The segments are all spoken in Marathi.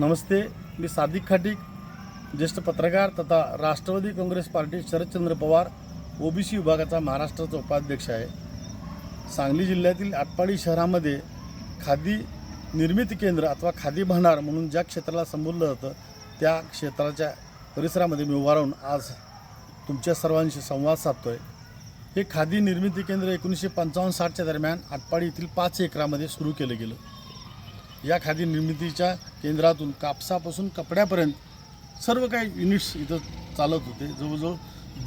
नमस्ते मी सादिक खाटीक ज्येष्ठ पत्रकार तथा Rashtrawadi Congress party Sharadchandra Pawar OBC विभागाचा महाराष्ट्राचा उपाध्यक्ष आहे. सांगली जिल्ह्यातील आटपाडी शहरामध्ये खादी निर्मिती केंद्र अथवा खादी भांडार म्हणून ज्या क्षेत्राला संबोधलं जातं त्या क्षेत्राच्या परिसरामध्ये मी उभा राहून आज तुमच्या सर्वांशी संवाद साधतोय. हे खादी निर्मिती केंद्र एकोणीसशे पंचावन्न साठच्या दरम्यान आटपाडी येथील पाच एकरामध्ये सुरू केलं गेलं. या खादी निर्मितीच्या केंद्रातून कापसापासून कपड्यापर्यंत सर्व काही युनिट्स इथं चालत होते. जवळजवळ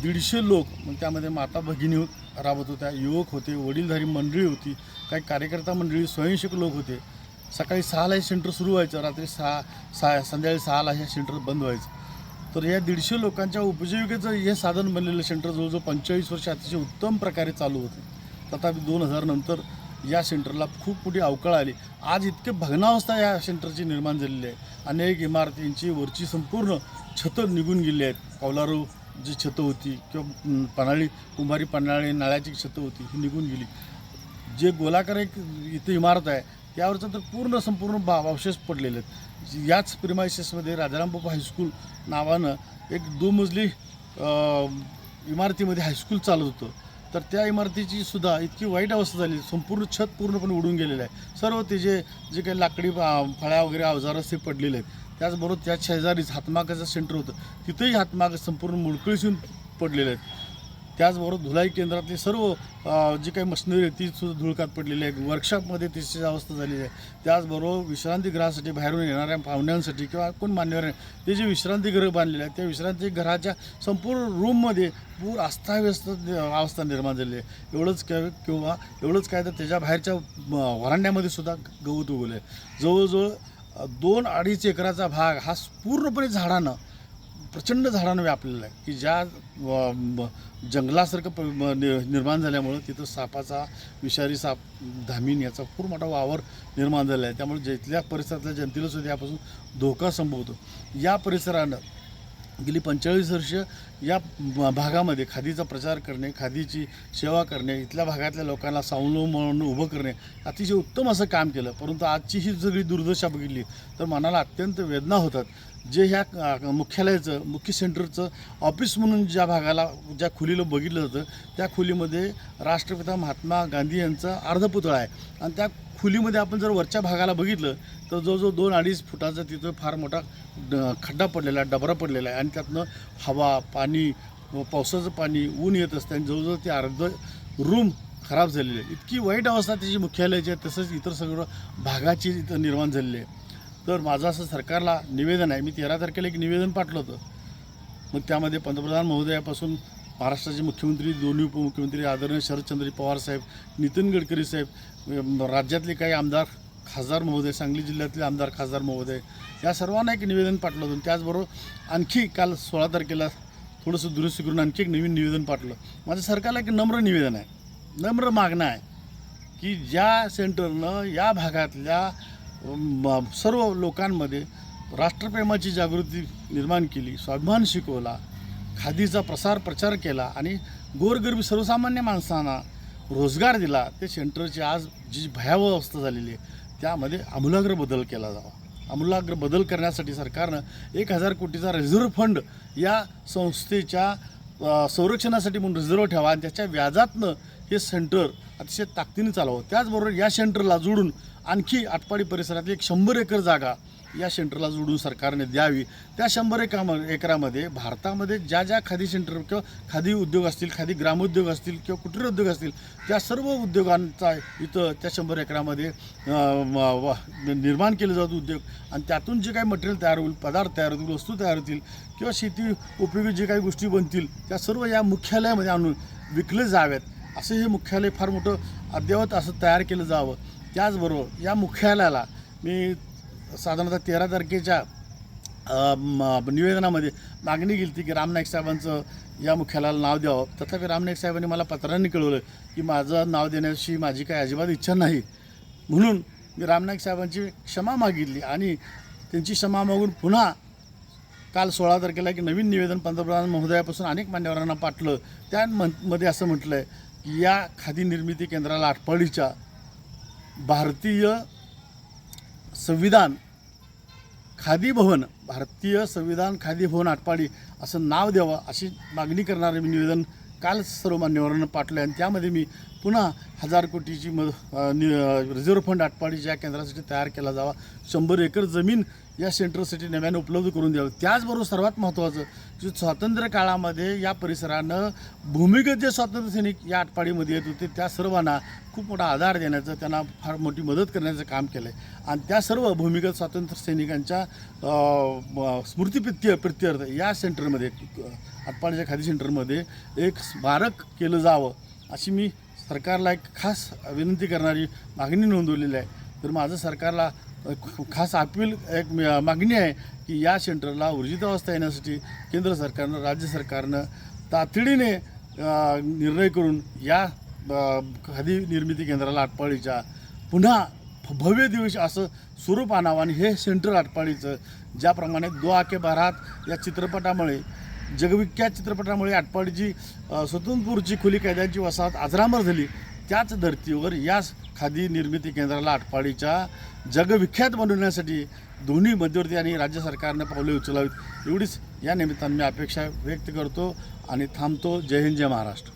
दीडशे लोक मग त्यामध्ये माता भगिनी हो- राबत होत्या युवक होते वडीलधारी मंडळी होती काही कार्यकर्ता मंडळी स्वयंसेवक लोक होते. सकाळी सहाला हे सेंटर सुरू व्हायचं रात्री सहा सहा संध्याकाळी सहाला हे सेंटर बंद व्हायचं. तर या दीडशे लोकांच्या उपजीविकेचं हे साधन बनलेलं सेंटर जवळजवळ पंचेचाळीस वर्ष अतिशय उत्तम प्रकारे चालू होते. तथापि दोन हजार नंतर या सेंटरला खूप मोठी अवकाळ आली. आज इतके भग्नावस्था या सेंटरची निर्माण झालेली आहे. अनेक इमारतींची वरची संपूर्ण छतं निघून गेली आहेत. कौलारू जी छतं होती किंवा पन्हाळी कुंभारी पन्हाळी नाळ्याची छतं होती ही निघून गेली. जे गोलाकार एक इथे इमारत आहे त्यावरचं तर पूर्ण संपूर्ण बा अवशेष पडलेले आहेत. याच प्रिमायसेसमध्ये राजारामबाबा हायस्कूल नावानं एक दुमजली इमारतीमध्ये हायस्कूल चालत होतं. तर त्या इमारतीची सुद्धा इतकी वाईट अवस्था झाली. संपूर्ण छत पूर्णपणे उडून गेलेलं आहे. सर्व ते जे जे काही लाकडी फळ्या वगैरे अवजारं ते पडलेले आहेत त्याचबरोबर त्या शेजारीच हातमागाचं सेंटर होतं. तिथेही हातमाग संपूर्ण मुळकळीसून पडलेले आहेत. त्याचबरोबर धुलाई केंद्रातली सर्व जी काही मशिनरी आहे ती सुद्धा धुळकात पडलेली आहे वर्कशॉपमध्ये तिची अवस्था झालेली आहे. त्याचबरोबर विश्रांतीगृहासाठी बाहेरून येणाऱ्या पाहुण्यांसाठी किंवा कोण मान्यवर ते जे विश्रांतीगृह बांधलेले आहे त्या विश्रांतीगृहाच्या संपूर्ण रूममध्ये पूर अस्ताव्यस्त अवस्था निर्माण झालेली आहे. एवढंच काय किंवा एवढंच काय तर त्याच्या बाहेरच्या वरांड्यामध्ये सुद्धा गवत उगवलं आहे. जवळजवळ दोन अडीच एकराचा भाग हा पूर्णपणे झाडानं प्रचंड झाडानं व्यापलेलं आहे. की ज्या म, जंगलासारखं प नि- निर्माण झाल्यामुळं तिथं सापाचा विषारी साप धामीन याचा खूप मोठा वावर निर्माण झाला आहे. त्यामुळे जिथल्या परिसरातल्या जनतेला सुद्धा यापासून धोका संभवतो. या परिसरानं गेली पंचेचाळीस वर्ष या भागामध्ये खादीचा प्रचार करणे खादीची सेवा करणे इथल्या भागातल्या लोकांना सावलंब म्हणून उभं करणे अतिशय उत्तम असं काम केलं. परंतु आजची ही सगळी दुर्दशा बघितली तर मनाला अत्यंत वेदना होतात. जे ह्या मुख्यालयाचं मुख्य सेंटरचं ऑफिस म्हणून ज्या भागाला ज्या खोलीला बघितलं जातं त्या खोलीमध्ये राष्ट्रपिता महात्मा गांधी यांचा अर्धपुतळा आहे. आणि त्या खोलीमध्ये आपण जर वरच्या भागाला बघितलं तर जवळजवळ दोन अडीच फुटाचा तिथं फार मोठा ड खड्डा पडलेला आहे डबरा पडलेला आहे. आणि त्यातनं हवा पाणी व पावसाचं पाणी ऊन येत असतं आणि जवळजवळ ते अर्ध रूम खराब झालेली आहे इतकी वाईट अवस्था त्याची मुख्यालयाची आहे तसंच इतर सगळं भागाची इथं निर्माण झालेली आहे. तर माझं असं सरकारला निवेदन आहे. मी तेरा तारखेला एक निवेदन पाठवलं होतं. मग त्यामध्ये पंतप्रधान महोदयापासून महाराष्ट्राचे मुख्यमंत्री दोन्ही उपमुख्यमंत्री आदरणीय शरदचंद्र पवार साहेब नितीन गडकरी साहेब राज्यातले काही आमदार खासदार महोदय सांगली जिल्ह्यातले आमदार खासदार महोदय या सर्वांना एक निवेदन पाठवलं होतं. त्याचबरोबर आणखी काल सोळा तारखेला थोडंसं दुरुस्ती करून आणखी एक नवीन निवेदन पाठवलं. माझं सरकारला एक नम्र निवेदन आहे. नम्र मागणं आहे की ज्या सेंटरनं या भागातल्या सर्व लोकांमध्ये राष्ट्रप्रेमाची जागृती निर्माण केली स्वाभिमान शिकवला खादीचा प्रसार प्रचार केला आणि गोरगरिबी सर्वसामान्य माणसांना रोजगार दिला. ते सेंटरची आज जी भयावह अवस्था झालेली आहे त्यामध्ये आमूलाग्र बदल केला जावा. आमूलाग्र बदल करण्यासाठी सरकारनं एक हजार कोटीचा रिझर्व्ह फंड या संस्थेच्या संरक्षणासाठी म्हणून रिझर्व्ह ठेवा आणि त्याच्या व्याजातनं हे सेंटर अतिशय ताकदीने चालावं. त्याचबरोबर या सेंटरला जोडून आणखी आटपाडी परिसरातली एक शंभर एकर जागा या सेंटरला जोडून सरकारने द्यावी. त्या शंभर एका एकरामध्ये भारतामध्ये ज्या ज्या खादी सेंटर किंवा खादी उद्योग असतील खादी ग्रामोद्योग असतील किंवा कुटीर उद्योग असतील त्या सर्व उद्योगांचा इथं त्या शंभर एकरामध्ये निर्माण केले जातं उद्योग. आणि त्यातून जे काही मटेरियल तयार होईल पदार्थ तयार होतील वस्तू तयार होतील किंवा शेती उपयोगी जे काही गोष्टी बनतील त्या सर्व या मुख्यालयामध्ये आणून विकले जाव्यात असं हे मुख्यालय फार मोठं अद्ययावत असं तयार केलं जावं. त्याचबरोबर या मुख्यालयाला मी साधारणतः तेरा तारखेच्या म- निवेदनामध्ये मागणी केली होती की रामनाईक साहेबांचं या मुख्यालयाला नाव द्यावं. तथापि रामनाईक साहेबांनी मला पत्रांनी कळवलं की माझं नाव देण्याची माझी काही अजिबात इच्छा नाही. म्हणून मी रामनाईक साहेबांची क्षमा मागितली आणि त्यांची क्षमा मागून पुन्हा काल सोळा तारखेला एक नवीन निवेदन पंतप्रधान महोदयापासून अनेक मान्यवरांना पाठलं. त्यामध्ये असं म्हटलं आहे या खादी निर्मिती केंद्राला आटपाडीच्या भारतीय संविधान खादी भवन भारतीय संविधान खादी भवन आटपाडी असं नाव द्यावं अशी मागणी करणारं मी निवेदन काल सर्व मान्यवरांना पाठवलं आणि त्यामध्ये मी पुन्हा हजार कोटीची म नि- रिझर्व्ह फंड आटपाडीच्या या केंद्रासाठी तयार केला जावा. शंभर एकर जमीन या सेंटरसाठी नव्याने उपलब्ध करून द्यावं. त्याचबरोबर सर्वात महत्त्वाचं की स्वातंत्र्य काळामध्ये या परिसरानं भूमिगत जे स्वातंत्र्य सैनिक या आटपाडीमध्ये येत होते त्या सर्वांना खूप मोठा आधार देण्याचं त्यांना फार मोठी मदत करण्याचं काम केलं आहे आणि त्या सर्व भूमिगत स्वातंत्र्य सैनिकांच्या स्मृतिप्रित्य प्रित्यर्थ या सेंटरमध्ये आटपाडीच्या खादी सेंटरमध्ये एक स्मारक केलं जावं अशी मी सरकारला एक खास विनंती करणारी मागणी नोंदवलेली आहे. तर माझं सरकारला खास अपील एक मागणी आहे की या सेंटरला ऊर्जितावस्था येण्यासाठी केंद्र सरकारनं राज्य सरकारनं तातडीने निर्णय करून या खादी निर्मिती केंद्राला आटपाडीच्या पुन्हा भ- भव्य दिवस असं स्वरूप आणावं आणि हे सेंटर आटपाडीचं ज्याप्रमाणे दो आके बारात या चित्रपटामुळे जगविख्यात चित्रपटामुळे आटपाडीची स्वतंत्रपूरची खुली कैद्यांची वसाहत अजरामर झाली त्याच धर्तीवर या खादी निर्मिती केंद्राला आटपाडीच्या जगविख्यात बनवण्यासाठी दोन्ही मध्यवर्ती आणि राज्य सरकारनं पावले उचलावीत. एवढीच या निमित्तानं मी अपेक्षा व्यक्त करतो आणि थांबतो. जय हिंद जय महाराष्ट्र.